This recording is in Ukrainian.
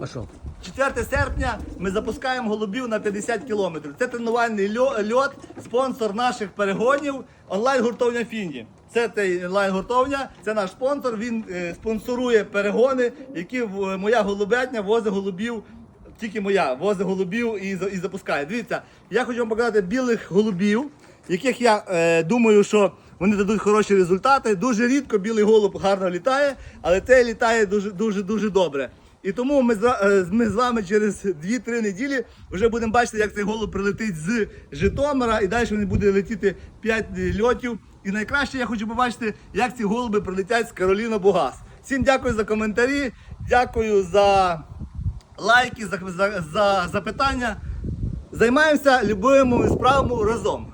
Пошел. 4 серпня ми запускаємо голубів на 50 кілометрів. Це тренувальний льо- льот, спонсор наших перегонів, онлайн-гуртовня Фінді. Це той онлайн-гуртовня, це наш спонсор. Він е, спонсорує перегони, які в- моя голубятня возить голубів. Тільки моя возить голубів і, і запускає. Дивіться, я хочу вам показати білих голубів, яких я е, думаю, що вони дадуть хороші результати. Дуже рідко білий голуб гарно літає, але цей літає дуже дуже дуже добре. І тому ми е, ми з вами через 2-3 неділі вже будемо бачити, як цей голуб прилетить з Житомира, і далі він буде летіти 5 льотів. І найкраще я хочу побачити, як ці голуби прилетять з Кароліна Бугас. Всім дякую за коментарі, дякую за лайки, за, за, за запитання. Займаємося любими справами разом.